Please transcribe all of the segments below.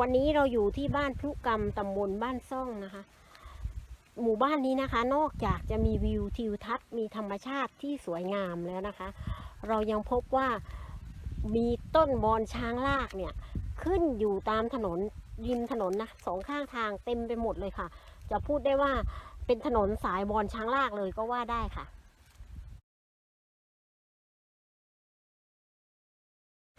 วันนี้เราอยู่ที่บ้านพลุกรรมตำบลบ้านซ่องนะคะ หมู่บ้านนี้นะคะ นอกจากจะมีวิวทิวทัศน์มีธรรมชาติที่สวยงามแล้วนะคะ เรายังพบว่ามีต้นบอนช้างลากเนี่ย ขึ้นอยู่ตามถนนริมถนนนะสองข้างทางเต็มไปหมดเลยค่ะ จะพูดได้ว่าเป็นถนนสายบอนช้างลากเลยก็ว่าได้ค่ะ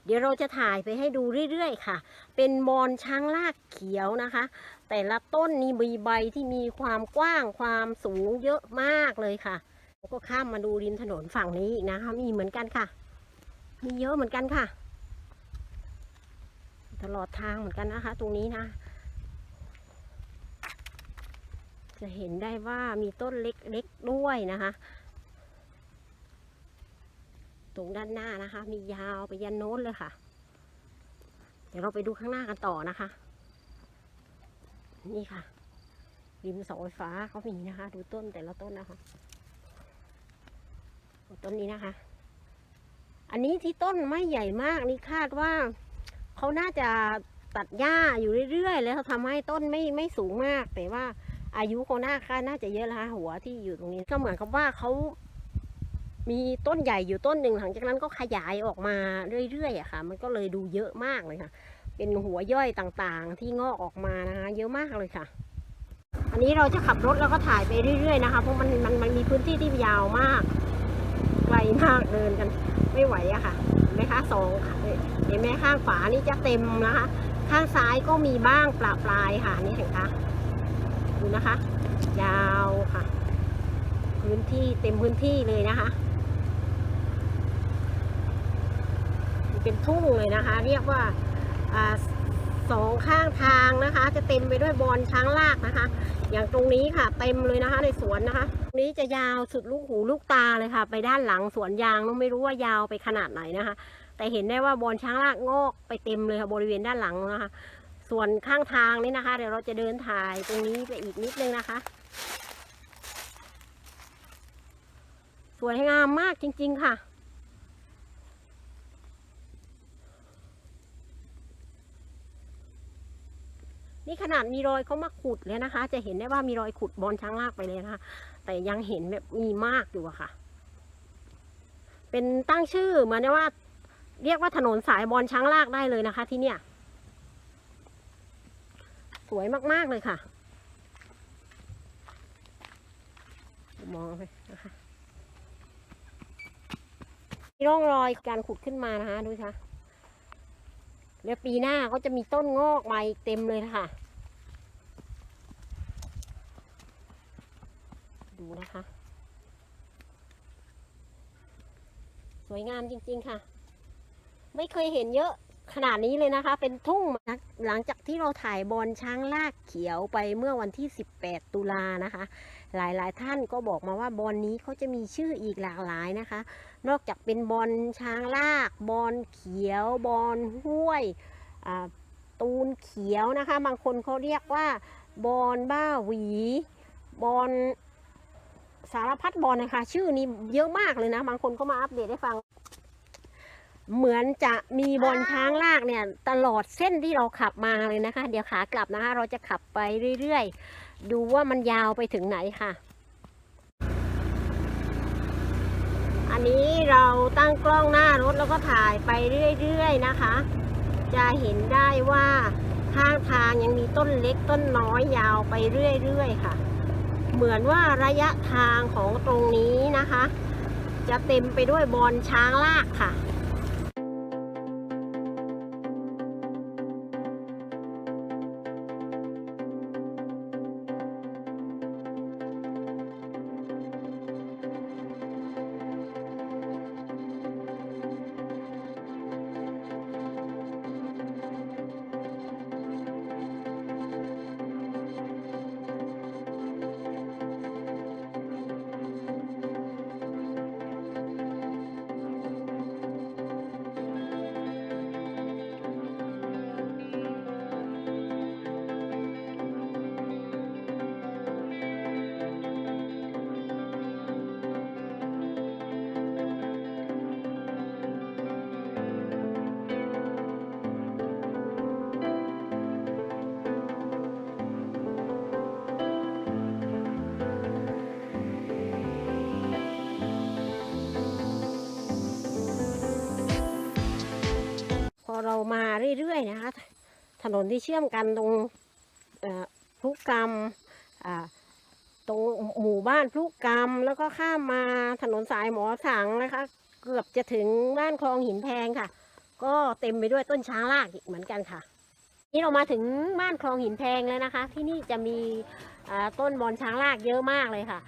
เดี๋ยวเราจะถ่ายไปให้ดูเรื่อยๆค่ะ เป็นบอนช้างลากเขียวนะคะ แต่ละต้นนี่มีใบที่มีความกว้างความสูงเยอะมากเลยค่ะแล้วก็ข้ามมาดูริมถนนฝั่งนี้อีกนะคะ มีเหมือนกันค่ะ มีเยอะเหมือนกันค่ะ ตลอดทางเหมือนกันนะคะ ตรงนี้นะ จะเห็นได้ว่ามีต้นเล็กๆด้วยนะคะ ตรงด้านหน้านะคะ มียาวไปยันโน้นเลยค่ะ เดี๋ยวเราไปดูข้างหน้ากันต่อนะคะ นี่ค่ะ ริมเสาไฟฟ้าเขามีนะคะ ดูต้นแต่ละต้นนะคะต้นนี้นะคะ อันนี้ที่ต้นไม่ใหญ่มากนี่คาดว่าเขาน่าจะตัดหญ้าอยู่เรื่อยๆ แล้วทำให้ต้นไม่ไม่สูงมาก แต่ว่าอายุเขาน่าค่าน่าจะเยอะแล้วค่ะหัวที่อยู่ตรงนี้ก็เหมือนกับว่าเขา มีต้นใหญ่อยู่ต้นหนึ่งหลังจากนั้นก็ขยายออกมาเรื่อยๆอะค่ะ มันก็เลยดูเยอะมากเลยค่ะ เป็นหัวย่อยต่างๆ ที่งอกออกมานะคะเยอะมากเลยค่ะ อันนี้เราจะขับรถแล้วก็ถ่ายไปเรื่อย ๆ นะคะ เพราะมันมันมันมีพื้นที่ที่ยาวมากไกลมากเดินกันไม่ไหวอะค่ะเห็นไหมคะสองเห็นไหมข้างขวานี่จะเต็มนะคะ ข้างซ้ายก็มีบ้างปลาปลายค่ะนี่เห็นคะดูนะคะ ยาวค่ะ พื้นที่เต็มพื้นที่เลยนะคะ เป็นทุ่งเลยนะคะ เรียกว่าอสองข้างทางนะคะ จะเต็มไปด้วยบอนช้างลากนะคะ อย่างตรงนี้ค่ะ เต็มเลยนะคะ ในสวนนะคะ ตรงนี้จะยาวสุดลูกหูลูกตาเลยค่ะ ไปด้านหลังสวนยางไม่รู้ว่ายาวไปขนาดไหนนะคะ แต่เห็นได้ว่าบอนช้างลากงอกไปเต็มเลยค่ะบริเวณด้านหลังนะคะ ส่วนข้างทางนี่นะคะ เดี๋ยวเราจะเดินถ่ายตรงนี้ไปอีกนิดนึงนะคะสวยงามมากจริง ๆ ค่ะ นาดมีรอยเขามาขุดเลยนะคะ จะเห็นได้ว่ามีรอยขุดบอลช้างลากไปเลยนะคะ แต่ยังเห็นแบบมีมากอยู่อะค่ะ เป็นตั้งชื่อเหมือนว่า เรียกว่าถนนสายบอลช้างลากได้เลยนะคะ ที่เนี่ย สวยมากๆเลยค่ะ มองไปนะคะมีร่องรอยการขุดขึ้นมานะคะ ดูค่ะแล้วปีหน้าก็จะมีต้นงอกมาอีกเต็มเลยนะคะ ดู นะคะ สวยงามจริงๆค่ะ ไม่เคยเห็นเยอะขนาดนี้เลยนะคะ เป็นทุ่งหลังจากที่เราถ่ายบอลช้างลากเขียวไปเมื่อวันที่ 18 ตุลานะคะ หลายๆท่านก็บอกมาว่าบอลนี้เขาจะมีชื่ออีกหลากหลายนะคะ นอกจากเป็นบอลช้างลาก บอลเขียว บอลห้วยตูนเขียวนะคะ บางคนเขาเรียกว่าบอลบ้าหวี บอล สารพัดบอลนะคะ ชื่อนี้เยอะมากเลยนะ บางคนก็มาอัปเดตให้ฟัง เหมือนจะมีบอลช้างลากเนี่ย ตลอดเส้นที่เราขับมาเลยนะคะ เดี๋ยวขากลับนะคะ เราจะขับไปเรื่อยๆ ดูว่ามันยาวไปถึงไหนค่ะ อันนี้เราตั้งกล้องหน้ารถแล้วก็ถ่ายไปเรื่อยๆนะคะ จะเห็นได้ว่าข้างทางยังมีต้นเล็กต้นน้อยยาวไปเรื่อยๆค่ะ เหมือนว่าระยะทางของตรงนี้นะคะ จะเต็มไปด้วยบอลช้างลากค่ะ ถนนที่เชื่อมกันตรงพลุกรรมตรงหมู่บ้านพลุกรรม แล้วก็ข้ามมาถนนสายหมอสังนะคะ เกือบจะถึงบ้านคลองหินแพงค่ะ ก็เต็มไปด้วยต้นช้างลากอีกเหมือนกันค่ะ นี่เรามาถึงบ้านคลองหินแพงแล้วนะคะ ที่นี่จะมีต้นบอนช้างลากเยอะมากเลยค่ะ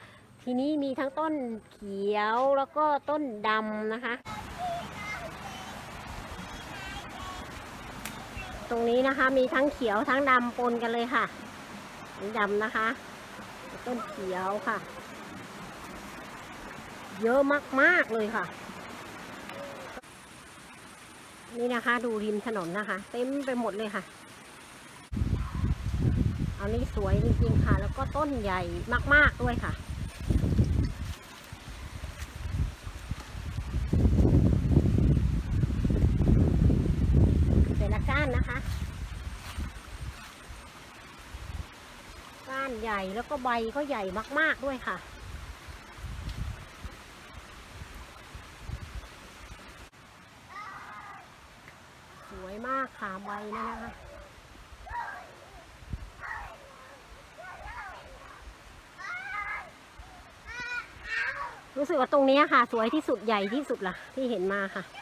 ทีนี้มีทั้งต้นเขียวแล้วก็ต้นดำนะคะ ตรงนี้นะคะ มีทั้งเขียวทั้งดำปนกันเลยค่ะดำนะคะ ต้นเขียวค่ะ เยอะมาก ๆ เลยค่ะ นี่นะคะ ดูริมถนนนะคะ เต็มไปหมดเลยค่ะ อันนี้สวยจริงๆค่ะ แล้วก็ต้นใหญ่มาก ๆ ด้วยค่ะ แต่ละก้านนะคะ ก้านให ญ่แล้วก็ใบก็ใหญ่มาก ๆด้วยค่ะ สวยมากค่ะใบนะนะคะรู้สึกว่าตรงนี้ค่ะ สวยที่สุดใหญ่ที่สุดล่ะ ที่เห็นมาค่ะ